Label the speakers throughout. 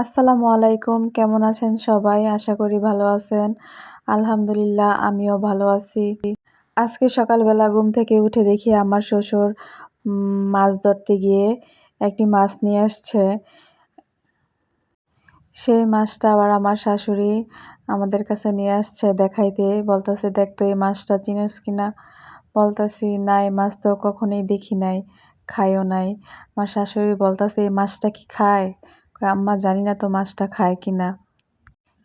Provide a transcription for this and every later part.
Speaker 1: আসসালামু আলাইকুম, কেমন আছেন সবাই? আশা করি ভালো আছেন। আলহামদুলিল্লাহ, আমিও ভালো আছি। আজকে সকালবেলা ঘুম থেকে উঠে দেখি আমার শ্বশুর মাছ ধরতে গিয়ে একটি মাছ নিয়ে আসছে। সেই মাছটা আবার আমার শাশুড়ি আমাদের কাছে নিয়ে আসছে দেখাইতে। বলতেছে দেখতো এই মাছটা চিনিস কিনা? বলতেছি, না, এই মাছ তো কখনোই দেখি নাই, খাইও নাই। আমার শাশুড়ি বলতেছে, এই মাছটা কি খায়? আম্মা জানি না তো মাছটা খায় কি না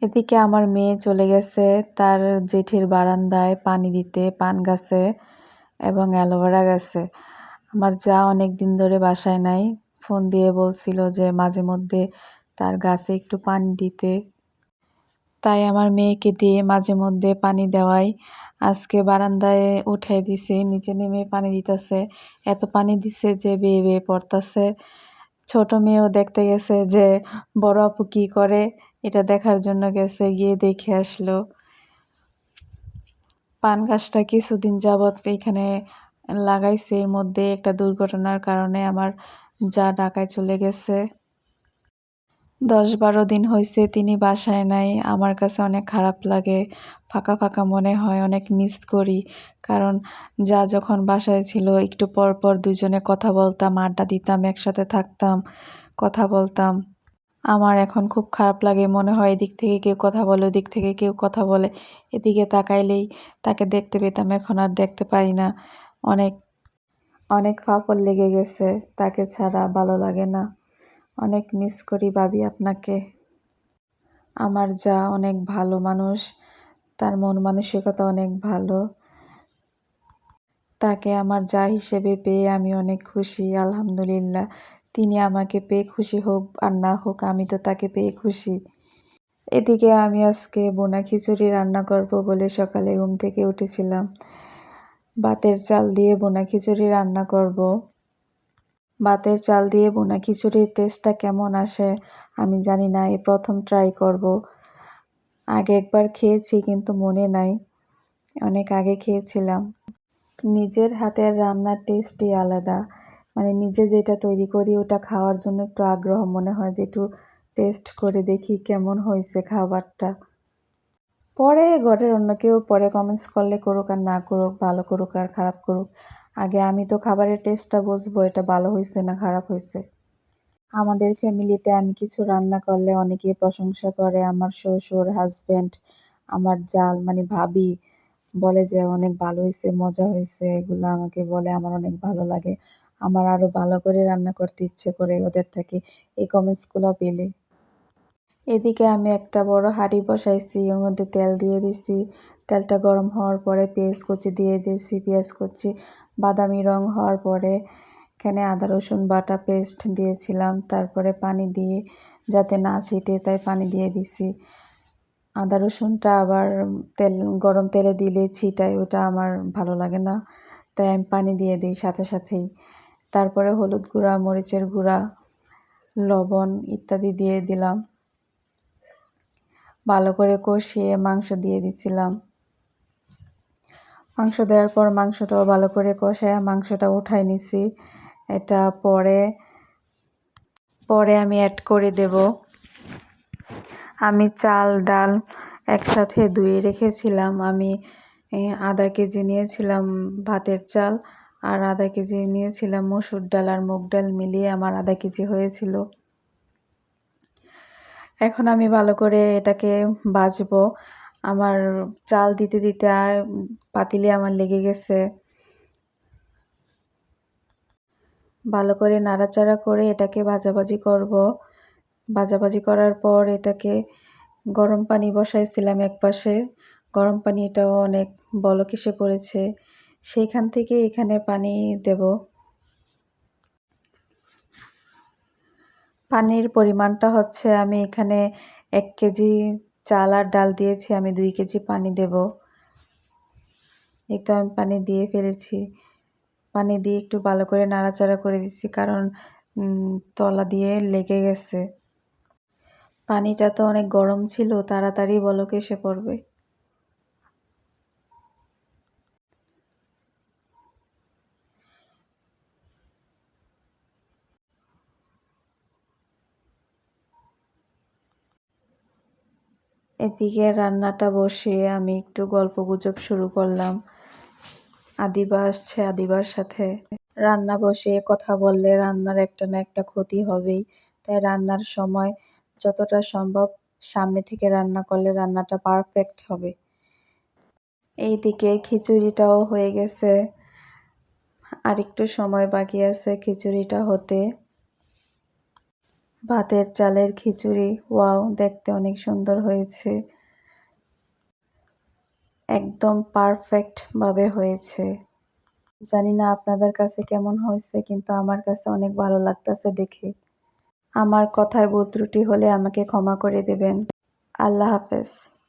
Speaker 1: এদিকে আমার মেয়ে চলে গেছে, তার জেঠির বারান্দায় পানি দিতে, পান গাছে এবং অ্যালোভেরা গাছে। আমার যা অনেক দিন ধরে বাসায় নাই, ফোন দিয়ে বলছিল যে মাঝে মধ্যে তার গাছে একটু পানি দিতে। তাই আমার মেয়েকে দিয়ে মাঝে মধ্যে পানি দেওয়াই আজকে বারান্দায় উঠাই দিছে, নিচে নেমে পানি দিতেছে। এত পানি দিছে যে বেয়ে বেয়ে পড়তেছে। ছোট মেয়েও দেখতে গেছে যে, বড় আপু কী করে? এটা দেখার জন্য গেছে, গিয়ে দেখে আসলো। পান গাছটা কিছুদিন যাবৎ এখানে লাগাইছে। এর মধ্যে একটা দুর্ঘটনার কারণে আমার যা ঢাকায় চলে গেছে। দশ বারো দিন হয়েছে তিনি বাসায় নাই। আমার কাছে অনেক খারাপ লাগে, ফাঁকা ফাঁকা মনে হয়, অনেক মিস করি। কারণ যা যখন বাসায় ছিল, একটু পর পর দুজনে কথা বলতাম, আড্ডা দিতাম, একসাথে থাকতাম, কথা বলতাম। আমার এখন খুব খারাপ লাগে, মনে হয় এদিক থেকে কেউ কথা বলে, ওদিক থেকে কেউ কথা বলে। এদিকে তাকাইলেই তাকে দেখতে পেতাম, এখন আর দেখতে পাই না। অনেক অনেক ফাফল লেগে গেছে, তাকে ছাড়া ভালো লাগে না। অনেক মিস করি ভাবি আপনাকে। আমার যা অনেক ভালো মানুষ, তার মন মানসিকতা অনেক ভালো। তাকে আমার যা হিসেবে পেয়ে আমি অনেক খুশি, আলহামদুলিল্লাহ। তিনি আমাকে পেয়ে খুশি হোক আর না হোক, আমি তো তাকে পেয়ে খুশি। এদিকে আমি আজকে বোনা খিচুড়ি রান্না করব বলে সকালে ঘুম থেকে উঠেছিলাম। ভাতের চাল দিয়ে বোনা খিচুড়ি রান্না করব। ভাতের চাল দিয়ে বোনা খিচুড়ির টেস্টটা কেমন আসে, আমি জানি না, এই প্রথম ট্রাই করব। আগে একবার খেয়েছি, কিন্তু মনে নাই। অনেক আগে খেয়েছিলাম। নিজের হাতের রান্নার টেস্টই আলাদা। মানে নিজে যেটা তৈরি করি, ওটা খাওয়ার জন্য একটু আগ্রহ মনে হয় যে একটু টেস্ট করে দেখি কেমন হয়েছে খাবারটা। পরে ঘরের অন্য কেউ পরে কমেন্টস করলে করুক আর না করুক, ভালো করুক আর খারাপ করুক। আগে আমি তো খাবারের টেস্টটা বুঝব, এটা ভালো হয়েছে না খারাপ হয়েছে আমাদের ফ্যামিলিতে আমি কিছু রান্না করলে অনেকেই প্রশংসা করে, আমার শ্বশুর হাজব্যান্ড আমার জাল মানে ভাবি বলে যে অনেক ভালো হয়েছে মজা হয়েছে এগুলো আমাকে বলে আমার অনেক ভালো লাগে। আমার আরও ভালো করে রান্না করতে ইচ্ছে করে ওদের থেকে। এই কমেন্টসগুলো পেলে। এদিকে আমি একটা বড় হাঁড়ি বসাইছি, ওর মধ্যে তেল দিয়ে দিছি। তেলটা গরম হওয়ার পরে পেঁয়াজ কুচি দিয়ে দিয়েছি পেঁয়াজ কুচি, বাদামি রং হওয়ার পরে এখানে আদা, রসুন বাটা পেস্ট দিয়েছিলাম, তারপরে পানি দিয়ে, যাতে না ছিটে, তাই পানি দিয়ে দিছি। আদা, রসুনটা আবার তেল, গরম তেলে দিলে ছিটায়, ওটা আমার ভালো লাগে না, তাই আমি পানি দিয়ে দিই সাথে সাথেই। তারপরে হলুদ গুঁড়া, মরিচের গুঁড়া, লবণ ইত্যাদি দিয়ে দিলাম। ভালো করে কষিয়ে মাংস দিয়ে দিছিলাম। মাংস দেওয়ার পর মাংসটাও ভালো করে কষায় মাংসটা উঠাই নিছি। এটা পরে পরে আমি অ্যাড করে দেব। আমি চাল, ডাল একসাথে ধুয়ে রেখেছিলাম। আমি আধা কেজি নিয়েছিলাম ভাতের চাল আর আধা কেজি নিয়েছিলাম মসুর ডাল আর মুগ ডাল মিলিয়ে আমার আধা কেজি হয়েছিল। এখন আমি ভালো করে এটাকে বাজবো। আমার চাল দিতে দিতে পাতিলে আমার লেগে গেছে। ভালো করে নাড়াচাড়া করে এটাকে ভাজাভাজি করব। ভাজাভাজি করার পর এটাকে গরম পানি বসাইছিলাম এক পাশে গরম পানি এটাও অনেক বলক এসে পড়েছে। সেইখান থেকে এখানে পানি দেব। পানির পরিমাণটা হচ্ছে আমি এখানে এক কেজি চাল আর ডাল দিয়েছি, আমি দুই কেজি পানি দেব। এই তো আমি পানি দিয়ে ফেলেছি। পানি দিয়ে একটু ভালো করে নাড়াচাড়া করে দিচ্ছি কারণ তলা দিয়ে লেগে গেছে। পানিটা তো অনেক গরম ছিল, তাড়াতাড়ি বলক এসে পড়বে। এদিকে রান্নাটা বসিয়ে আমি একটু গল্প গুজব শুরু করলাম। আদিবা আসছে আদিবার সাথে। রান্না বসিয়ে কথা বললে রান্নার একটা না একটা ক্ষতি হবেই। তাই রান্নার সময় যতটা সম্ভব সামনে থেকে রান্না করলে রান্নাটা পারফেক্ট হবে। এইদিকে খিচুড়িটাও হয়ে গেছে। আর একটু সময় বাকি আছে খিচুড়িটা হতে। ভাতের চালের খিচুড়ি। ওয়াও, দেখতে অনেক সুন্দর হয়েছে। একদম পারফেক্টভাবে হয়েছে। জানি না আপনাদের কাছে কেমন হয়েছে, কিন্তু আমার কাছে অনেক ভালো লাগতেছে দেখে। আমার কথায় ভুল ত্রুটি হলে আমাকে ক্ষমা করে দেবেন। আল্লাহ হাফেজ।